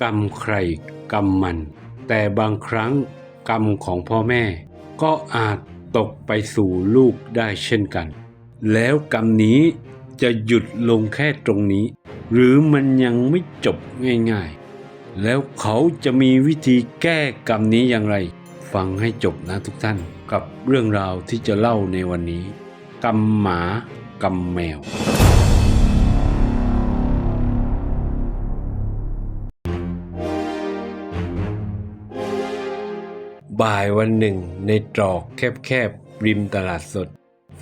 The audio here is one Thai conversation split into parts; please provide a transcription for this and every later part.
กรรมใครกรรมมัน แต่บางครั้งกรรมของพ่อแม่ ก็อาจตกไปสู่ลูกได้เช่นกัน แล้วกรรมนี้จะหยุดลงแค่ตรงนี้ หรือมันยังไม่จบง่ายๆ แล้วเขาจะมีวิธีแก้กรรมนี้อย่างไร ฟังให้จบนะทุกท่านกับเรื่องราวที่จะเล่าในวันนี้ กรรมหมากรรมแมว บ่ายวันหนึ่ง ในตรอกแคบๆ ริมตลาดสด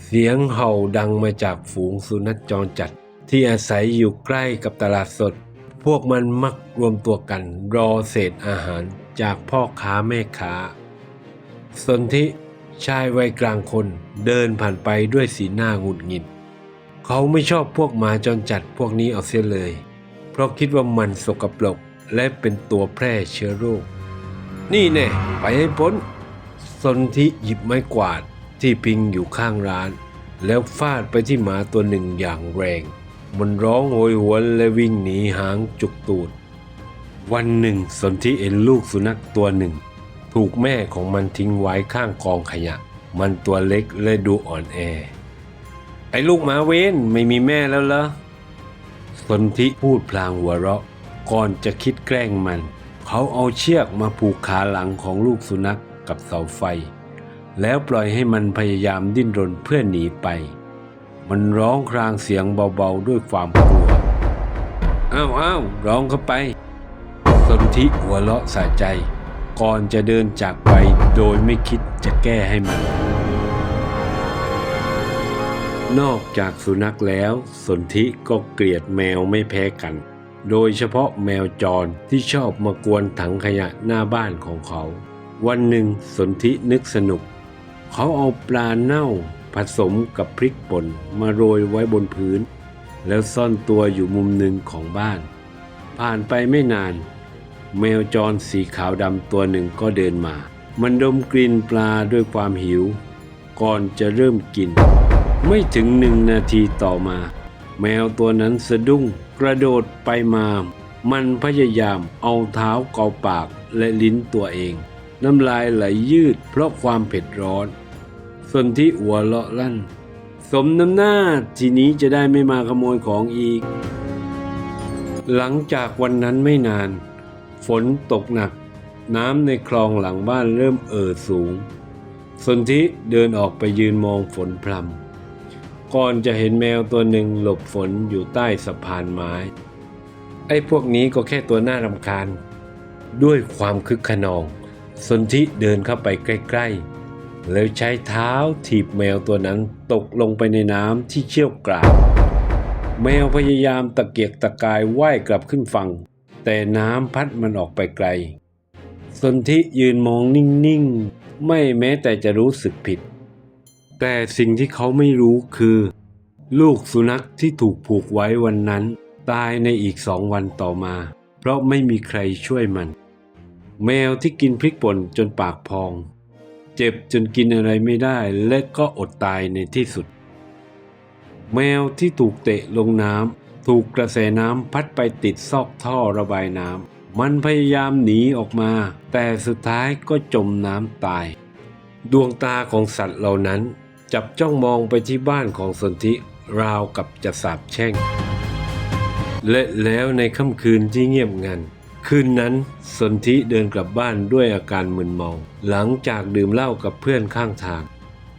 เสียงเห่าดังมาจากฝูงสุนัขจรจัด ที่อาศัยอยู่ใกล้กับตลาดสด พวกมันมักรวมตัวกัน รอเศษอาหารจากพ่อค้าแม่ค้า สนธิชายวัยกลางคนเดินผ่านไปด้วยสีหน้าหงุดหงิด เขาไม่ชอบพวกหมาจรจัดพวกนี้เอาเสียเลย เพราะคิดว่ามันสกปรกและเป็นตัวแพร่เชื้อโรค นี่แน่ไปให้พ้นสนธิหยิบไม้กวาดที่พิงอยู่ข้างร้าน แล้วฟาดไปที่หมาตัวหนึ่งอย่างแรง มันร้องโหยหวนและวิ่งหนีหางจุกตูด วันหนึ่งสนธิเห็นลูกสุนัขตัวหนึ่ง ถูกแม่ของมันทิ้งไว้ข้างกองขยะ มันตัวเล็กและดูอ่อนแอ ไอ้ลูกหมาเว้นไม่มีแม่แล้วเหรอสนธิพูดพลางหัวเราะ ก่อนจะคิดแกล้งมัน เขาเอาเชือกมาผูกขาหลังของลูกสุนัขกับเสาไฟ แล้วปล่อยให้มันพยายามดิ้นรนเพื่อหนีไป มันร้องครางเสียงเบาๆด้วยความกลัว อ้าวอ้าวร้องเข้าไป สนธิหัวเราะสะใจ ก่อนจะเดินจากไปโดยไม่คิดจะแก้ให้มัน นอกจากสุนัขแล้ว สนธิก็เกลียดแมวไม่แพ้กัน โดยเฉพาะแมวจรที่ชอบมากวนถังขยะหน้าบ้านของเขา วันหนึ่งสนธินึกสนุก เขาเอาปลาเน่าผสมกับพริกป่นมาโรยไว้บนพื้น แล้วซ่อนตัวอยู่มุมหนึ่งของบ้าน ผ่านไปไม่นาน แมวจรสีขาวดำตัวหนึ่งก็เดินมา มันดมกลิ่นปลาด้วยความหิว ก่อนจะเริ่มกิน ไม่ถึงหนึ่งนาทีต่อมา แมวตัวนั้นสะดุ้งกระโดดไปมา มันพยายามเอาเท้าเกาปากและลิ้นตัวเอง น้ำลายไหลยืดเพราะความเผ็ดร้อนส่วนที่หัวเราะลั่น สมน้ำหน้าทีนี้จะได้ไม่มาขโมยของอีก หลังจากวันนั้นไม่นาน ฝนตกหนัก น้ำในคลองหลังบ้านเริ่มเอ่อสูงสนธิเดินออกไปยืนมองฝนพรำ ก่อนจะเห็นแมวตัวหนึ่งหลบฝนอยู่ใต้สะพานไม้ ไอ้พวกนี้ก็แค่ตัวน่ารำคาญ ด้วยความคึกขนอง สนธิเดินเข้าไปใกล้ ๆ แล้วใช้เท้าถีบแมวตัวนั้นตกลงไปในน้ำที่เชี่ยวกรากแมวพยายามตะเกียกตะกายว่ายกลับขึ้นฝั่ง แต่น้ำพัดมันออกไปไกล สนธิยืนมองนิ่ง ๆ ไม่แม้แต่จะรู้สึกผิด แต่สิ่งที่เขาไม่รู้คือ ลูกสุนัขที่ถูกผูกไว้วันนั้น ตายในอีกสองวันต่อมา เพราะไม่มีใครช่วยมัน แมวที่กินพริกป่นจนปากพอง เจ็บจนกินอะไรไม่ได้และก็อดตายในที่สุด แมวที่ถูกเตะลงน้ำถูกกระแสน้ำพัดไปติดซอกท่อระบายน้ำมันพยายามหนีออกมา แต่สุดท้ายก็จมน้ำตาย ดวงตาของสัตว์เหล่านั้น จับจ้องมองไปที่บ้านของสนธิราวกับจะสาบแช่ง และแล้วในค่ำคืนที่เงียบงัน คืนนั้นสนธิเดินกลับบ้านด้วยอาการมึนเมา หลังจากดื่มเหล้ากับเพื่อนข้างทาง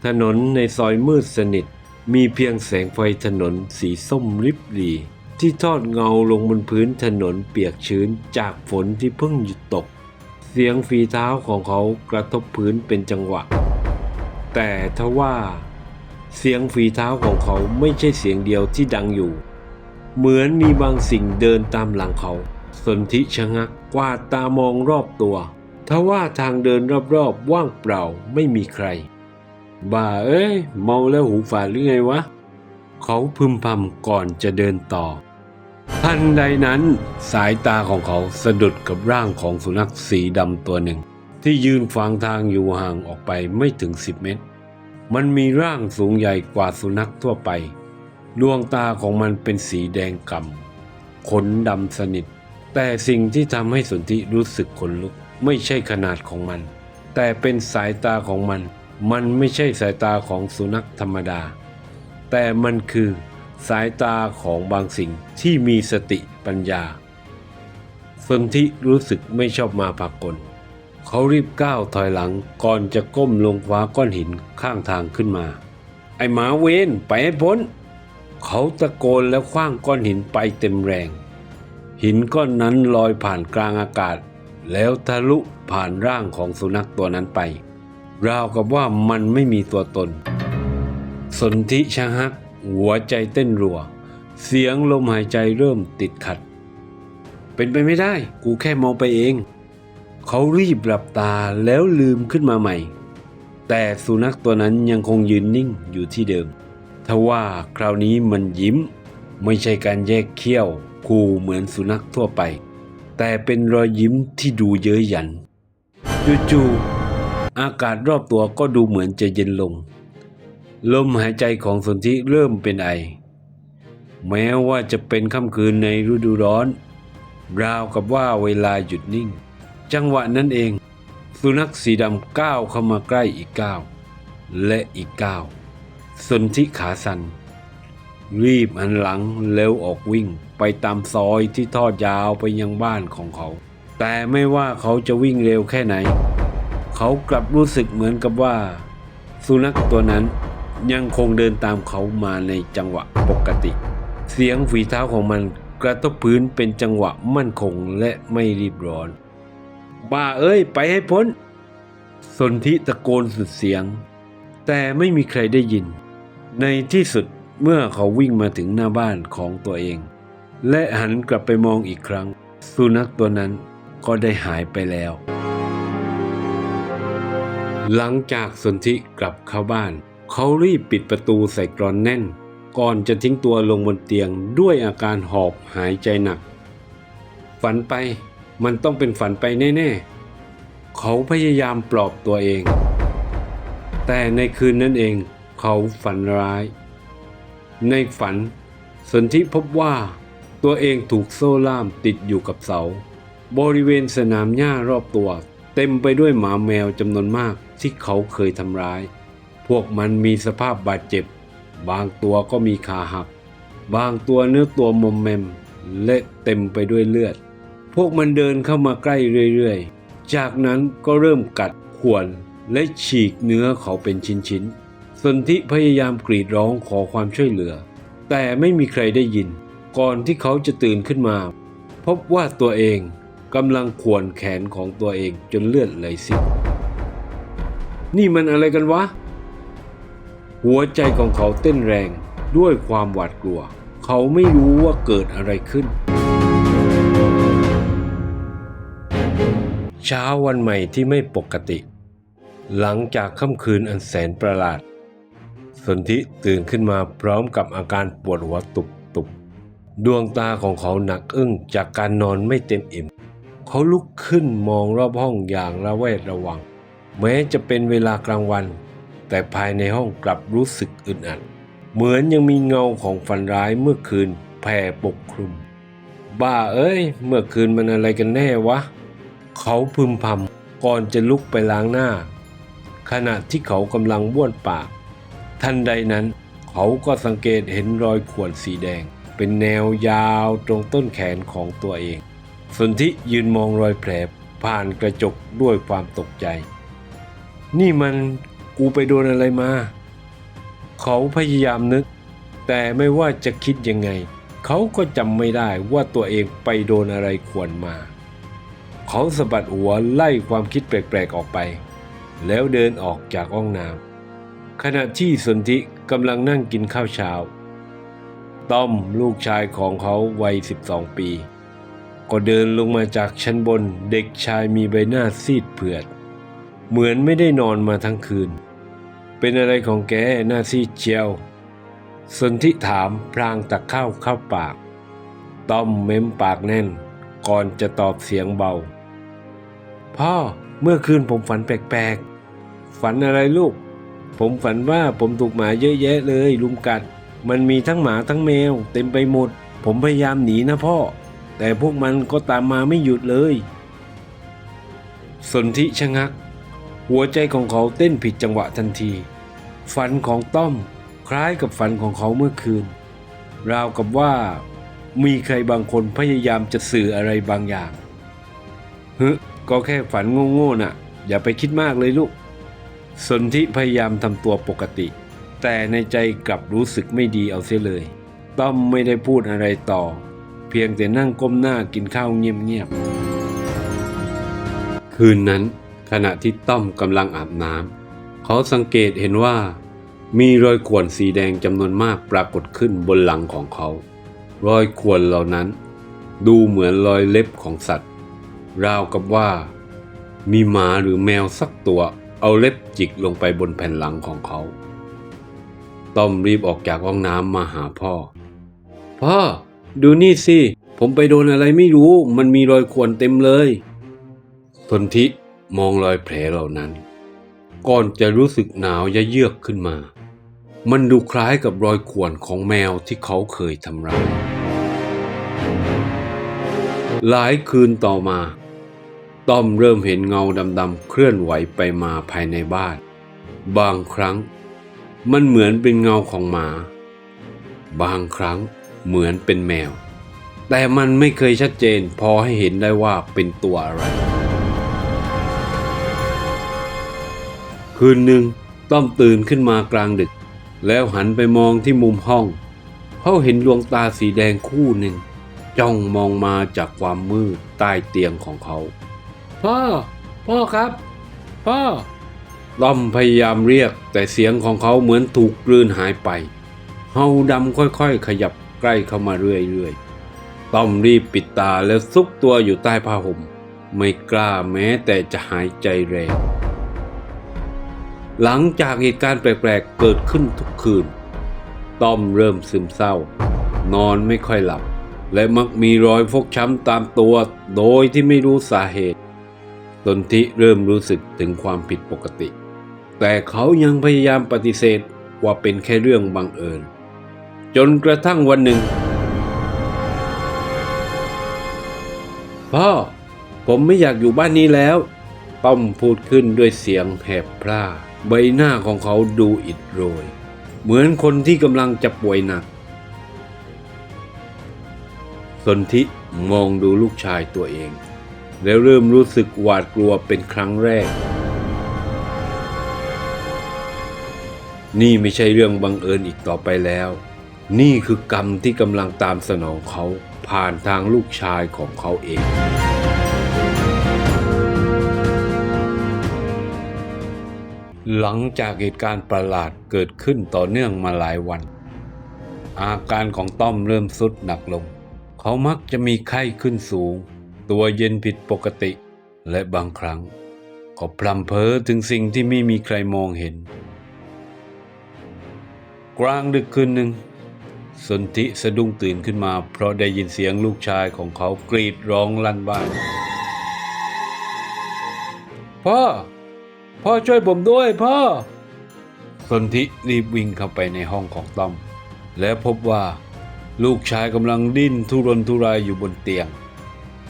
ถนนในซอยมืดสนิท มีเพียงแสงไฟถนนสีส้มริบหรี่ที่ทอดเงาลงบนพื้นถนนเปียกชื้นจากฝนที่เพิ่งหยุดตก เสียงฝีเท้าของเขากระทบพื้นเป็นจังหวะ แต่ทว่า เสียงฝีเท้าของเขาไม่ใช่เสียงเดียวที่ดังอยู่ เหมือนมีบางสิ่งเดินตามหลังเขา สนธิชะงักกวาดตามองรอบตัวทว่าทางเดินรอบๆว่างเปล่าไม่มีใครบ้าเอ้ย เมาแล้วหูฝาดหรือไงวะ เขาพึมพำก่อนจะเดินต่อ ทันใดนั้นสายตาของเขาสะดุดกับร่างของสุนัขสีดำตัวหนึ่ง ที่ยืนฝังทางอยู่ห่างออกไปไม่ถึง10เมตร มันมีร่างสูงใหญ่กว่าสุนัขทั่วไป ดวงตาของมันเป็นสีแดงกำ่ำขนดำสนิท แต่สิ่งที่ทำให้สนธิรู้สึกขนลุก ไม่ใช่ขนาดของมัน แต่เป็นสายตาของมัน มันไม่ใช่สายตาของสุนัขธรรมดา แต่มันคือสายตาของบางสิ่งที่มีสติปัญญาสนธิรู้สึกไม่ชอบมาพากล เขารีบก้าวถอยหลังก่อนจะก้มลงคว้าก้อนหินข้างทางขึ้นมา ไอหมาเวนไปให้พ้น เขาตะโกนแล้วคว้างก้อนหินไปเต็มแรง หินก้อนนั้นลอยผ่านกลางอากาศ แล้วทะลุผ่านร่างของสุนัขตัวนั้นไป ราวกับว่ามันไม่มีตัวตน สนธิชะฮัก หัวใจเต้นรัว เสียงลมหายใจเริ่มติดขัด เป็นไปไม่ได้ กูแค่มองไปเอง เขารีบหลับตาแล้วลืมขึ้นมาใหม่ แต่สุนัขตัวนั้นยังคงยืนนิ่งอยู่ที่เดิมทว่าคราวนี้มันยิ้ม ไม่ใช่การแยกเขี้ยวคู่เหมือนสุนัขทั่วไป แต่เป็นรอยยิ้มที่ดูเย้ยหยันจู่ๆอากาศรอบตัวก็ดูเหมือนจะเย็นลง ลมหายใจของสนธิเริ่มเป็นไอ แม้ว่าจะเป็นค่ำคืนในฤดูร้อน ราวกับว่าเวลาหยุดนิ่ง จังหวะนั้นเอง สุนัขสีดำก้าวเข้ามาใกล้อีกก้าวและอีกก้าวสนธิขาสันรีบหันหลังแล้วออกวิ่งไปตามซอยที่ทอดยาวไปยังบ้านของเขา แต่ไม่ว่าเขาจะวิ่งเร็วแค่ไหน เขากลับรู้สึกเหมือนกับว่า สุนัขตัวนั้นยังคงเดินตามเขามาในจังหวะปกติ เสียงฝีเท้าของมันกระทบพื้นเป็นจังหวะมั่นคงและไม่รีบร้อน บ้าเอ้ย ไปให้พ้น สนธิตะโกนสุดเสียง แต่ไม่มีใครได้ยิน ในที่สุดเมื่อเขาวิ่งมาถึงหน้าบ้านของตัวเอง และหันกลับไปมองอีกครั้ง สุนัขตัวนั้นก็ได้หายไปแล้ว หลังจากสนธิกลับเข้าบ้าน เขารีบปิดประตูใส่กรอนแน่น ก่อนจะทิ้งตัวลงบนเตียงด้วยอาการหอบหายใจหนัก ฝันไป มันต้องเป็นฝันไปแน่ๆ เขาพยายามปลอบตัวเอง แต่ในคืนนั้นเองเขาฝันร้าย ในฝันสนธิพบว่าตัวเองถูกโซ่ล่ามติดอยู่กับเสา บริเวณสนามหญ้ารอบตัว เต็มไปด้วยหมาแมวจำนวนมากที่เขาเคยทำร้าย พวกมันมีสภาพบาดเจ็บ บางตัวก็มีขาหัก บางตัวเนื้อตัวมอมแมม และเต็มไปด้วยเลือด พวกมันเดินเข้ามาใกล้เรื่อยๆ จากนั้นก็เริ่มกัดข่วนและฉีกเนื้อเขาเป็นชิ้นๆสนธิพยายามกรีดร้องขอความช่วยเหลือ แต่ไม่มีใครได้ยิน ก่อนที่เขาจะตื่นขึ้นมา พบว่าตัวเองกำลังข่วนแขนของตัวเองจนเลือดไหลซิบนี่มันอะไรกันวะ หัวใจของเขาเต้นแรงด้วยความหวาดกลัว เขาไม่รู้ว่าเกิดอะไรขึ้น เช้าวันใหม่ที่ไม่ปกติ หลังจากค่ำคืนอันแสนประหลาด สนธิตื่นขึ้นมาพร้อมกับอาการปวดหัวตุบตุบดวงตาของเขาหนักอึ้งจากการนอนไม่เต็มอิ่ม เขาลุกขึ้นมองรอบห้องอย่างระแวดระวัง แม้จะเป็นเวลากลางวัน แต่ภายในห้องกลับรู้สึกอึดอัด เหมือนยังมีเงาของฝันร้ายเมื่อคืนแผ่ปกคลุม บ้าเอ้ย เมื่อคืนมันอะไรกันแน่วะ เขาพึมพำก่อนจะลุกไปล้างหน้า ขณะที่เขากำลังบ้วนปาก ทันใดนั้น เขาก็สังเกตเห็นรอยข่วนสีแดง เป็นแนวยาวตรงต้นแขนของตัวเอง สนธิยืนมองรอยแผลผ่านกระจกด้วยความตกใจ นี่มันกูไปโดนอะไรมา เขาพยายามนึก แต่ไม่ว่าจะคิดยังไง เขาก็จำไม่ได้ว่าตัวเองไปโดนอะไรควรมา เขาสะบัดหัวไล่ความคิดแปลกๆออกไป แล้วเดินออกจากห้องน้ำขณะที่สนธิกำลังนั่งกินข้าวเช้า ต้อมลูกชายของเขาวัย 12 ปี ก็เดินลงมาจากชั้นบนเด็กชายมีใบหน้าซีดเผือด เหมือนไม่ได้นอนมาทั้งคืน เป็นอะไรของแกหน้าซีดเจียวสนธิถามพลางตักข้าวเข้าปาก ต้อมเม้มปากแน่น ก่อนจะตอบเสียงเบา พ่อเมื่อคืนผมฝันแปลกๆ ฝันอะไรลูก ผมฝันว่าผมถูกหมาเยอะแยะเลยลุมกัด มันมีทั้งหมาทั้งแมว เต็มไปหมด ผมพยายามหนีนะพ่อ แต่พวกมันก็ตามมาไม่หยุดเลย สนธิชะงัก หัวใจของเขาเต้นผิดจังหวะทันที ฝันของต้อมคล้ายกับฝันของเขาเมื่อคืน ราวกับว่า มีใครบางคนพยายามจะสื่ออะไรบางอย่างฮึ ก็แค่ฝันโง่ๆน่ะ อย่าไปคิดมากเลยลูก สนธิพยายามทำตัวปกติ แต่ในใจกลับรู้สึกไม่ดีเอาเสียเลย ต้อมไม่ได้พูดอะไรต่อ เพียงแต่นั่งก้มหน้ากินข้าวเงียบๆ คืนนั้นขณะที่ต้อมกำลังอาบน้ำเขาสังเกตเห็นว่า มีรอยข่วนสีแดงจำนวนมากปรากฏขึ้นบนหลังของเขา รอยข่วนเหล่านั้น ดูเหมือนรอยเล็บของสัตว์ ราวกับว่า มีหมาหรือแมวสักตัวเอาเล็บจิกลงไปบนแผ่นหลังของเขา ต้อมรีบออกจากห้องน้ำมาหาพ่อ พ่อ ดูนี่สิ ผมไปโดนอะไรไม่รู้ มันมีรอยข่วนเต็มเลยทนทิมองรอยแผลเหล่านั้น ก่อนจะรู้สึกหนาวยะเยือกขึ้นมา มันดูคล้ายกับรอยข่วนของแมวที่เขาเคยทำร้าย หลายคืนต่อมา ต้อมเริ่มเห็นเงาดำๆเคลื่อนไหวไปมาภายในบ้าน บางครั้ง มันเหมือนเป็นเงาของหมา บางครั้งเหมือนเป็นแมว แต่มันไม่เคยชัดเจนพอให้เห็นได้ว่าเป็นตัวอะไร คืนหนึ่งต้อมตื่นขึ้นมากลางดึก แล้วหันไปมองที่มุมห้องเขาเห็นดวงตาสีแดงคู่หนึ่ง จ้องมองมาจากความมืดใต้เตียงของเขา พ่อ พ่อครับ พ่อต้อมพยายามเรียกแต่เสียงของเขาเหมือนถูกกลืนหายไป เฮาดำค่อยๆ ขยับใกล้เข้ามาเรื่อยๆ ต้อมรีบปิดตาแล้วซุกตัวอยู่ใต้ผ้าห่ม ไม่กล้าแม้แต่จะหายใจแรง หลังจากเหตุการณ์แปลกๆ เกิดขึ้นทุกคืน ต้อมเริ่มซึมเศร้า นอนไม่ค่อยหลับ และมักมีรอยฟกช้ำตามตัวโดยที่ไม่รู้สาเหตุ สนธิเริ่มรู้สึกถึงความผิดปกติ แต่เขายังพยายามปฏิเสธว่าเป็นแค่เรื่องบังเอิญ จนกระทั่งวันหนึ่ง พ่อ ผมไม่อยากอยู่บ้านนี้แล้ว ต้อมพูดขึ้นด้วยเสียงแหบพร่า ใบหน้าของเขาดูอิดโรย เหมือนคนที่กำลังจะป่วยหนัก สนธิมองดูลูกชายตัวเอง แล้วเริ่มรู้สึกหวาดกลัวเป็นครั้งแรก นี่ไม่ใช่เรื่องบังเอิญอีกต่อไปแล้ว นี่คือกรรมที่กำลังตามสนองเขาผ่านทางลูกชายของเขาเองหลังจากเหตุการณ์ประหลาดเกิดขึ้นต่อเนื่องมาหลายวัน อาการของต้อมเริ่มทรุดหนักลง เขามักจะมีไข้ขึ้นสูง ตัวเย็นผิดปกติ และบางครั้ง ก็พลัมเพอถึงสิ่งที่ไม่มีใครมองเห็น กลางดึกคืนหนึ่ง สนธิสะดุ้งตื่นขึ้นมา เพราะได้ยินเสียงลูกชายของเขากรีดร้องลั่นบ้าน พ่อ พ่อช่วยผมด้วยพ่อ สนธิรีบวิ่งเข้าไปในห้องของต้อม และพบว่าลูกชายกำลังดิ้นทุรนทุรายอยู่บนเตียง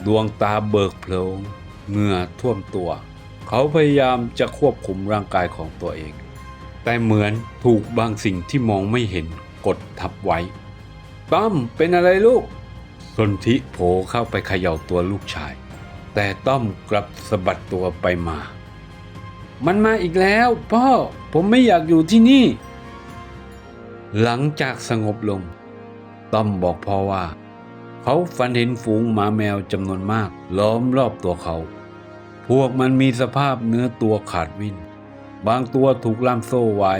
ดวงตาเบิกโพลงเหงื่อท่วมตัว เขาพยายามจะควบคุมร่างกายของตัวเอง แต่เหมือนถูกบางสิ่งที่มองไม่เห็นกดทับไว้ต้มเป็นอะไรลูกสนธิโผล่เข้าไปเขย่าตัวลูกชาย แต่ต้อมกลับสะบัดตัวไปมา มันมาอีกแล้ว พ่อผมไม่อยากอยู่ที่นี่ หลังจากสงบลง ต้อมบอกพ่อว่า เขาฝันเห็นฝูงหมาแมวจำนวนมาก ล้อมรอบตัวเขา พวกมันมีสภาพเนื้อตัวขาดวิ่นบางตัวถูกล่ามโซ่ไว้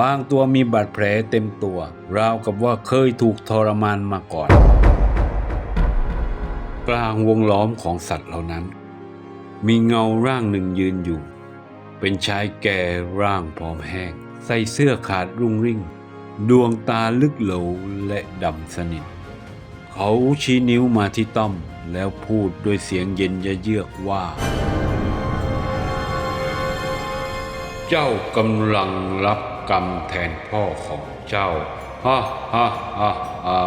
บางตัวมีบาดแผลเต็มตัว ราวกับว่าเคยถูกทรมานมาก่อน กลางวงล้อมของสัตว์เหล่านั้น มีเงาร่างหนึ่งยืนอยู่ เป็นชายแก่ร่างผอมแห้ง ใส่เสื้อขาดรุ่งริ่ง ดวงตาลึกโหลและดำสนิท เขาชี้นิ้วมาที่ต้อม แล้วพูดด้วยเสียงเย็นยะเยือกว่า เจ้ากำลังรับกรรมแทนพ่อของเจ้าฮ่าฮ่าฮ่าฮ่า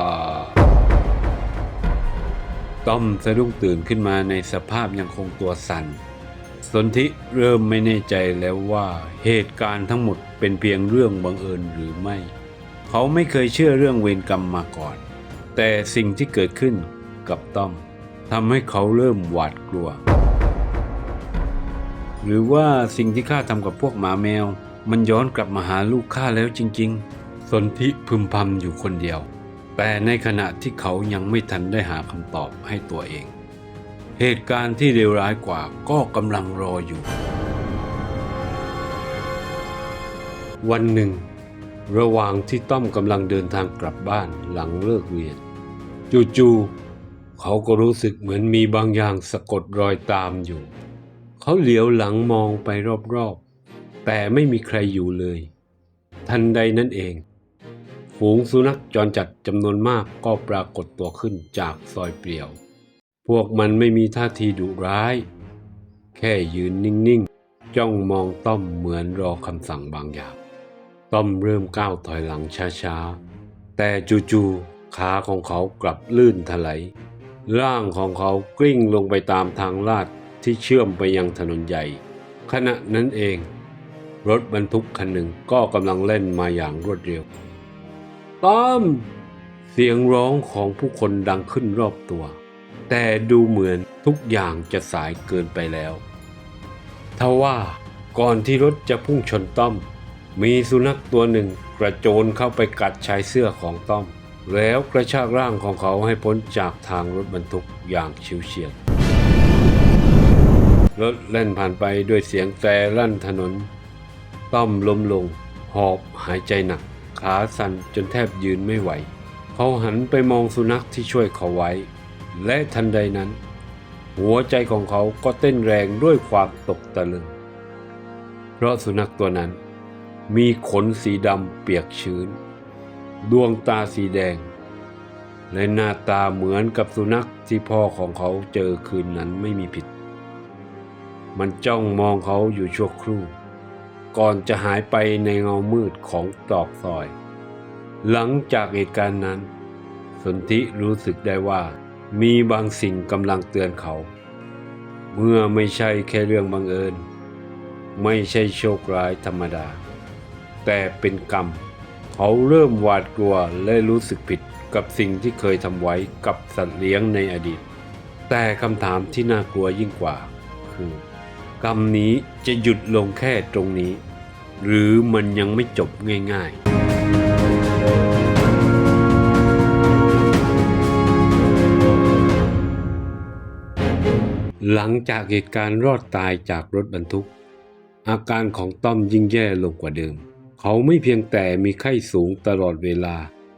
ต้อมสะดุ้งตื่นขึ้นมาในสภาพยังคงตัวสั่นสนธิเริ่มไม่แน่ใจแล้วว่าเหตุการณ์ทั้งหมดเป็นเพียงเรื่องบังเอิญหรือไม่ เขาไม่เคยเชื่อเรื่องเวรกรรมมาก่อน แต่สิ่งที่เกิดขึ้นกับต้อมทำให้เขาเริ่มหวาดกลัว หรือว่าสิ่งที่ข้าทำกับพวกหมาแมว มันย้อนกลับมาหาลูกข้าแล้วจริง ๆ สนธิพึมพำอยู่คนเดียว แต่ในขณะที่เขายังไม่ทันได้หาคำตอบให้ตัวเอง เหตุการณ์ที่เลวร้ายกว่าก็กำลังรออยู่ วันหนึ่ง ระหว่างที่ต้อมกำลังเดินทางกลับบ้านหลังเลิกเรียน จู่ๆเขาก็รู้สึกเหมือนมีบางอย่างสะกดรอยตามอยู่ เขาเหลียวหลังมองไปรอบๆ แต่ไม่มีใครอยู่เลย ทันใดนั้นเอง ฝูงสุนัขจรจัดจำนวนมากก็ปรากฏตัวขึ้นจากซอยเปลี่ยว พวกมันไม่มีท่าทีดุร้าย แค่ยืนนิ่งๆ จ้องมองต้อมเหมือนรอคำสั่งบางอย่าง ต้อมเริ่มก้าวถอยหลังช้าๆ แต่จู่ๆ ขาของเขากลับลื่นถลายร่างของเขากลิ้งลงไปตามทางลาดที่เชื่อมไปยังถนนใหญ่ ขณะนั้นเอง รถบรรทุกคันหนึ่งก็กำลังเล่นมาอย่างรวดเร็วต้อมเสียงร้องของผู้คนดังขึ้นรอบตัว แต่ดูเหมือนทุกอย่างจะสายเกินไปแล้วทว่าก่อนที่รถจะพุ่งชนต้อม มีสุนัขตัวหนึ่งกระโจนเข้าไปกัดชายเสื้อของต้อม แล้วกระชากร่างของเขาให้พ้นจากทางรถบรรทุกอย่างชิวเฉียด รถเล่นผ่านไปด้วยเสียงแตรลั่นถนน ต้อมล้มลง หอบหายใจหนัก ขาสั่นจนแทบยืนไม่ไหว เขาหันไปมองสุนัขที่ช่วยเขาไว้ และทันใดนั้น หัวใจของเขาก็เต้นแรงด้วยความตกตะลึง เพราะสุนัขตัวนั้น มีขนสีดำเปียกชื้น ดวงตาสีแดง และหน้าตาเหมือนกับสุนัขที่พ่อของเขาเจอคืนนั้นไม่มีผิด มันจ้องมองเขาอยู่ชั่วครู่ ก่อนจะหายไปในเงามืดของตรอกซอย หลังจากเหตุการณ์นั้น สนธิรู้สึกได้ว่ามีบางสิ่งกำลังเตือนเขา เมื่อไม่ใช่แค่เรื่องบังเอิญ ไม่ใช่โชคร้ายธรรมดา แต่เป็นกรรม เขาเริ่มหวาดกลัวและรู้สึกผิดกับสิ่งที่เคยทำไว้กับสัตว์เลี้ยงในอดีต แต่คำถามที่น่ากลัวยิ่งกว่า คือ กรรมนี้จะหยุดลงแค่ตรงนี้ หรือมันยังไม่จบง่ายๆหลังจากเหตุการณ์รอดตายจากรถบรรทุก อาการของต้อมยิ่งแย่ลงกว่าเดิม เขาไม่เพียงแต่มีไข้สูงตลอดเวลา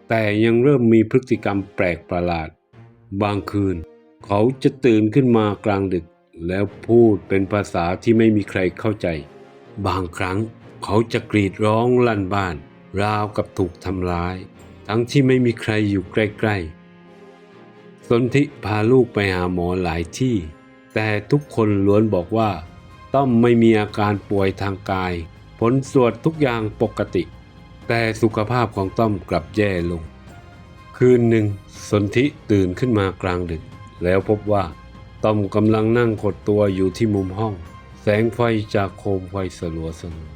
แต่ยังเริ่มมีพฤติกรรมแปลกประหลาด บางคืน เขาจะตื่นขึ้นมากลางดึก แล้วพูดเป็นภาษาที่ไม่มีใครเข้าใจ บางครั้งเขาจะกรีดร้องลั่นบ้าน ราวกับถูกทำร้าย ทั้งที่ไม่มีใครอยู่ใกล้ๆ สนธิพาลูกไปหาหมอหลายที่ แต่ทุกคนล้วนบอกว่า ต้อมไม่มีอาการป่วยทางกาย ผลตรวจทุกอย่างปกติ แต่สุขภาพของต้อมกลับแย่ลง คืนหนึ่งสนธิตื่นขึ้นมากลางดึก แล้วพบว่าต้อมกำลังนั่งขดตัวอยู่ที่มุมห้อง แสงไฟจากโคมไฟสลัวสลัว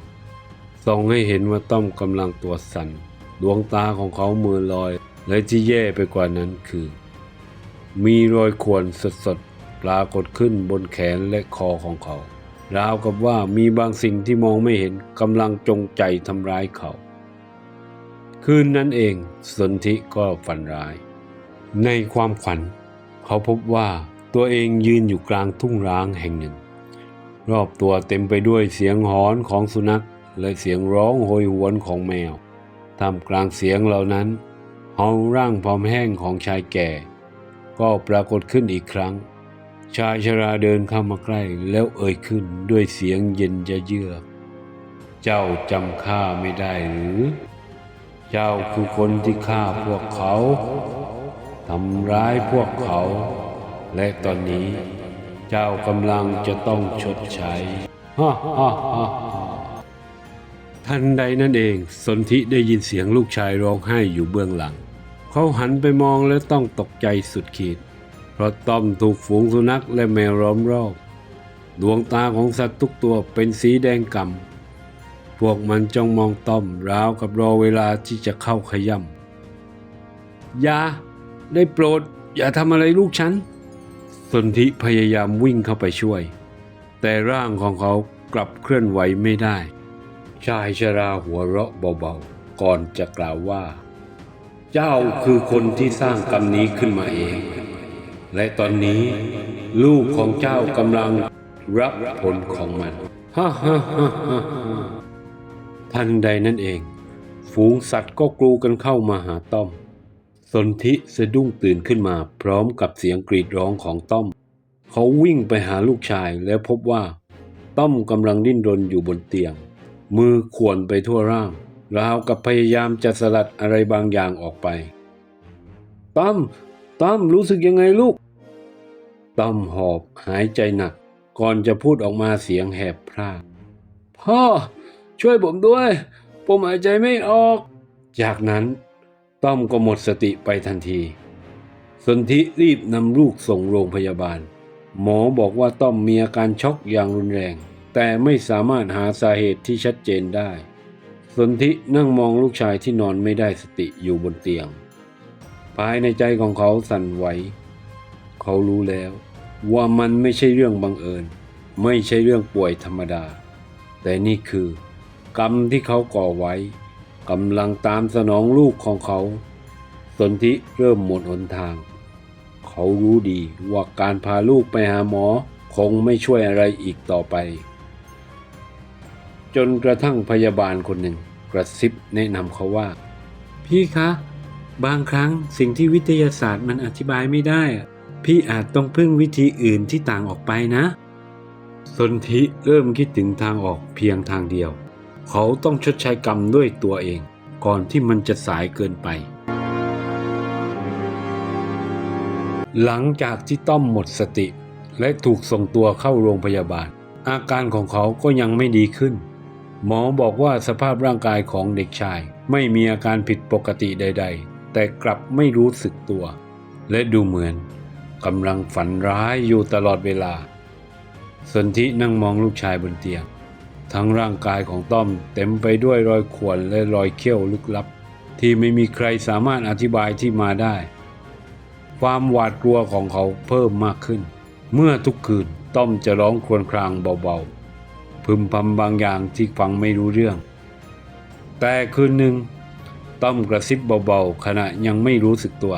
ส่องให้เห็นว่าต้อมกำลังตัวสั่นดวงตาของเขามือลอย และที่แย่ไปกว่านั้นคือ มีรอยข่วนสดๆปรากฏขึ้นบนแขนและคอของเขา ราวกับว่ามีบางสิ่งที่มองไม่เห็นกำลังจงใจทำร้ายเขา คืนนั้นเองสนธิก็ฝันร้าย ในความฝัน เขาพบว่าตัวเองยืนอยู่กลางทุ่งร้างแห่งหนึ่ง รอบตัวเต็มไปด้วยเสียงหอนของสุนัข และเสียงร้องโหยหวนของแมวท่ามกลางเสียงเหล่านั้นเฮาร่างพร้อมแห้งของชายแก่ ก็ปรากฏขึ้นอีกครั้ง ชายชราเดินเข้ามาใกล้แล้วเอ่ยขึ้นด้วยเสียงเย็นจะเยือก เจ้าจำข้าไม่ได้หรือ เจ้าคือคนที่ฆ่าพวกเขาทำร้ายพวกเขา และตอนนี้ เจ้ากำลังจะต้องชดใช้ฮ่าฮ่าฮ่าทันใดนั่นเอง สนธิได้ยินเสียงลูกชายร้องไห้อยู่เบื้องหลัง เขาหันไปมองแล้วต้องตกใจสุดขีด เพราะต้อมถูกฝูงสุนัขและแมวล้อมรอบ ดวงตาของสัตว์ทุกตัวเป็นสีแดงก่ำพวกมันจ้องมองต้อมราวกับรอเวลาที่จะเข้าขย่ำอย่าได้โปรด อย่าทำอะไรลูกฉัน สนธิพยายามวิ่งเข้าไปช่วย แต่ร่างของเขากลับเคลื่อนไหวไม่ได้ ชายชราหัวเราะเบาๆ ก่อนจะกล่าวว่า เจ้าคือคนที่สร้างกรรมนี้ขึ้นมาเอง และตอนนี้ลูกของเจ้ากำลังรับผลของมันฮ่าฮ่าฮ่าฮ่าทันใดนั่นเอง ฝูงสัตว์ก็กรูกันเข้ามาหาต้อม สนธิสะดุ้งตื่นขึ้นมาพร้อมกับเสียงกรีดร้องของต้อม เขาวิ่งไปหาลูกชายแล้วพบว่า ต้อมกำลังดิ้นรนอยู่บนเตียง มือข่วนไปทั่วร่างราวกับพยายามจะสลัดอะไรบางอย่างออกไป ต้อม ต้อมรู้สึกยังไงลูก ต้อมหอบหายใจหนัก ก่อนจะพูดออกมาเสียงแหบพร่าพ่อ ช่วยผมด้วย ผมหายใจไม่ออก จากนั้น ต้อมก็หมดสติไปทันทีสนธิรีบนำลูกส่งโรงพยาบาล หมอบอกว่าต้อมมีอาการช็อกอย่างรุนแรง แต่ไม่สามารถหาสาเหตุที่ชัดเจนได้สนธินั่งมองลูกชายที่นอนไม่ได้สติอยู่บนเตียง ภายในใจของเขาสั่นไหว เขารู้แล้ว ว่ามันไม่ใช่เรื่องบังเอิญ ไม่ใช่เรื่องป่วยธรรมดา แต่นี่คือ กรรมที่เขาก่อไว้กำลังตามสนองลูกของเขา สนธิเริ่มหมดหนทาง เขารู้ดีว่าการพาลูกไปหาหมอคงไม่ช่วยอะไรอีกต่อไป จนกระทั่งพยาบาลคนหนึ่งกระซิบแนะนำเขาว่า พี่คะ บางครั้งสิ่งที่วิทยาศาสตร์มันอธิบายไม่ได้อะ พี่อาจต้องพึ่งวิธีอื่นที่ต่างออกไปนะ สนธิเริ่มคิดถึงทางออกเพียงทางเดียว เขาต้องชดใช้กรรมด้วยตัวเอง ก่อนที่มันจะสายเกินไป หลังจากที่ต้อมหมดสติ และถูกส่งตัวเข้าโรงพยาบาล อาการของเขาก็ยังไม่ดีขึ้น หมอบอกว่าสภาพร่างกายของเด็กชาย ไม่มีอาการผิดปกติใด ๆ แต่กลับไม่รู้สึกตัว และดูเหมือน กำลังฝันร้ายอยู่ตลอดเวลา สนธินั่งมองลูกชายบนเตียง ทั้งร่างกายของต้อมเต็มไปด้วยรอยข่วนและรอยเขี้ยวลึกลับ ที่ไม่มีใครสามารถอธิบายที่มาได้ ความหวาดกลัวของเขาเพิ่มมากขึ้น เมื่อทุกคืนต้อมจะร้องครวญครางเบาๆ พึมพำบางอย่างที่ฟังไม่รู้เรื่อง แต่คืนหนึ่งต้อมกระซิบเบาๆ ขณะยังไม่รู้สึกตัว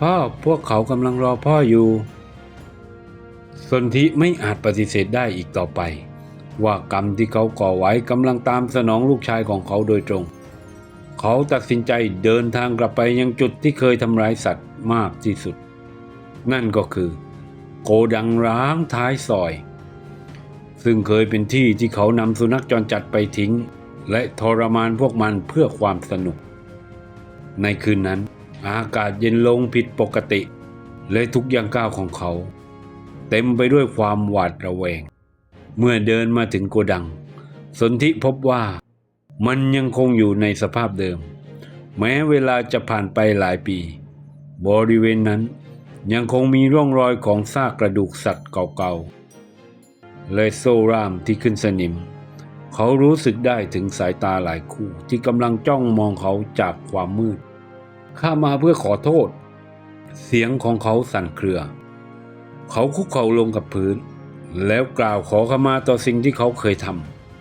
พ่อพวกเขากำลังรอพ่ออยู่ สนธิไม่อาจปฏิเสธได้อีกต่อไป ว่ากรรมที่เขาก่อไว้กำลังตามสนองลูกชายของเขาโดยตรง เขาตัดสินใจเดินทางกลับไปยังจุดที่เคยทำร้ายสัตว์มากที่สุด นั่นก็คือ โกดังร้างท้ายซอย ซึ่งเคยเป็นที่ที่เขานำสุนัขจรจัดไปทิ้ง และทรมานพวกมันเพื่อความสนุก ในคืนนั้น อากาศเย็นลงผิดปกติ และทุกย่างก้าวของเขา เต็มไปด้วยความหวาดระแวง เมื่อเดินมาถึงโกดัง สนธิพบว่ามันยังคงอยู่ในสภาพเดิม แม้เวลาจะผ่านไปหลายปี บริเวณนั้นยังคงมีร่องรอยของซากกระดูกสัตว์เก่าๆและโซรามที่ขึ้นสนิม เขารู้สึกได้ถึงสายตาหลายคู่ที่กำลังจ้องมองเขาจากความมืด ข้ามาเพื่อขอโทษ เสียงของเขาสั่นเครือ เขาคุกเข่าลงกับพื้น แล้วกล่าวขอขมาต่อสิ่งที่เขาเคยท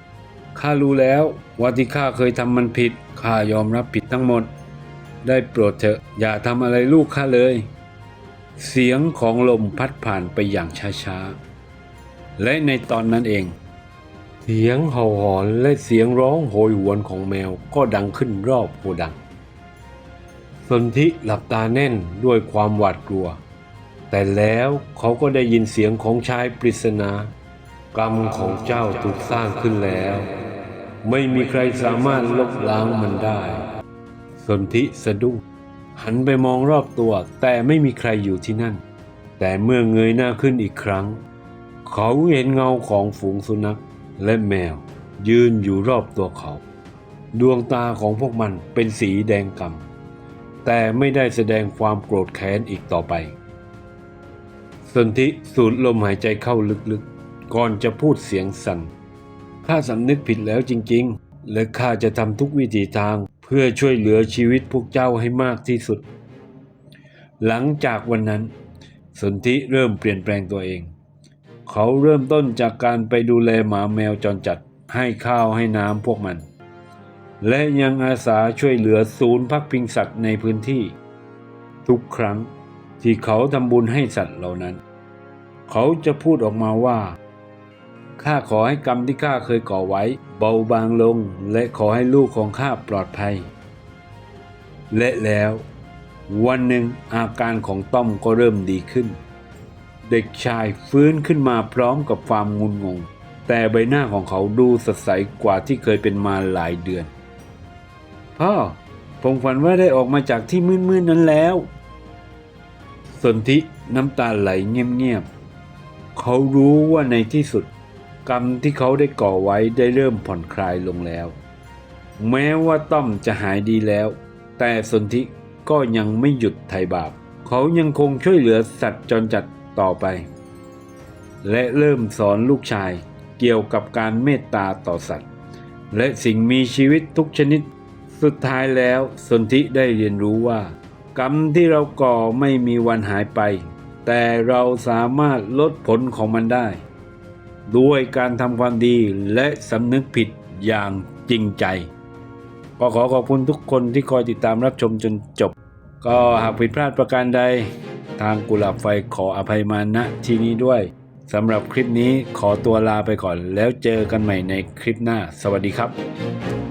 ำข้ารู้แล้วว่าที่ข้าเคยทำมันผิดข้ายอมรับผิดทั้งหมด ได้โปรดเถอะอย่าทำอะไรลูกข้าเลย เสียงของลมพัดผ่านไปอย่างช้าๆ และในตอนนั้นเอง เสียงเห่าหอนและเสียงร้องโหยหวนของแมวก็ดังขึ้นรอบโกดัง สนธิหลับตาแน่นด้วยความหวาดกลัว แต่แล้วเขาก็ได้ยินเสียงของชายปริศนากรรมของเจ้าถูกสร้างขึ้นแล้ว ไม่มีใครสามารถลบล้างมันได้ สนธิสะดุ้งหันไปมองรอบตัวแต่ไม่มีใครอยู่ที่นั่น แต่เมื่อเงยหน้าขึ้นอีกครั้ง เขาเห็นเงาของฝูงสุนัขและแมว ยืนอยู่รอบตัวเขา ดวงตาของพวกมันเป็นสีแดงกำ่ำ แต่ไม่ได้แสดงความโกรธแค้นอีกต่อไป สนธิสูดลมหายใจเข้าลึกๆ ก่อนจะพูดเสียงสั่น ข้าสำนึกผิดแล้วจริงๆ และข้าจะทำทุกวิถีทางเพื่อช่วยเหลือชีวิตพวกเจ้าให้มากที่สุด หลังจากวันนั้น สนธิเริ่มเปลี่ยนแปลงตัวเอง เขาเริ่มต้นจากการไปดูแลหมาแมวจรจัดให้ข้าวให้น้ำพวกมัน และยังอาสาช่วยเหลือศูนย์พักพิงสัตว์ในพื้นที่ ทุกครั้งที่เขาทำบุญให้สัตว์เหล่านั้น เขาจะพูดออกมาว่าข้าขอให้กรรมที่ข้าเคยก่อไว้ เบาบางลงและขอให้ลูกของข้าปลอดภัย และแล้ว วันหนึ่งอาการของต้อมก็เริ่มดีขึ้น เด็กชายฟื้นขึ้นมาพร้อมกับความงุนงง แต่ใบหน้าของเขาดูสดใสกว่าที่เคยเป็นมาหลายเดือน พ่อ ผมฝันว่าได้ออกมาจากที่มืดๆนั้นแล้ว สนธิน้ำตาไหลเงียบๆ เขารู้ว่าในที่สุด กรรมที่เขาได้ก่อไว้ได้เริ่มผ่อนคลายลงแล้ว แม้ว่าต้อมจะหายดีแล้ว แต่สนธิก็ยังไม่หยุดไถ่บาป เขายังคงช่วยเหลือสัตว์จรจัดต่อไป และเริ่มสอนลูกชายเกี่ยวกับการเมตตาต่อสัตว์ และสิ่งมีชีวิตทุกชนิด สุดท้ายแล้วสนธิได้เรียนรู้ว่า กรรมที่เราก่อไม่มีวันหายไป แต่เราสามารถลดผลของมันได้ ด้วยการทำความดีและสำนึกผิดอย่างจริงใจ ก็ขอขอบคุณทุกคนที่คอยติดตามรับชมจนจบ ก็หากผิดพลาดประการใด ทางกุหลาบไฟขออภัยมาณที่นี้ด้วยสำหรับคลิปนี้ขอตัวลาไปก่อนแล้วเจอกันใหม่ในคลิปหน้า สวัสดีครับ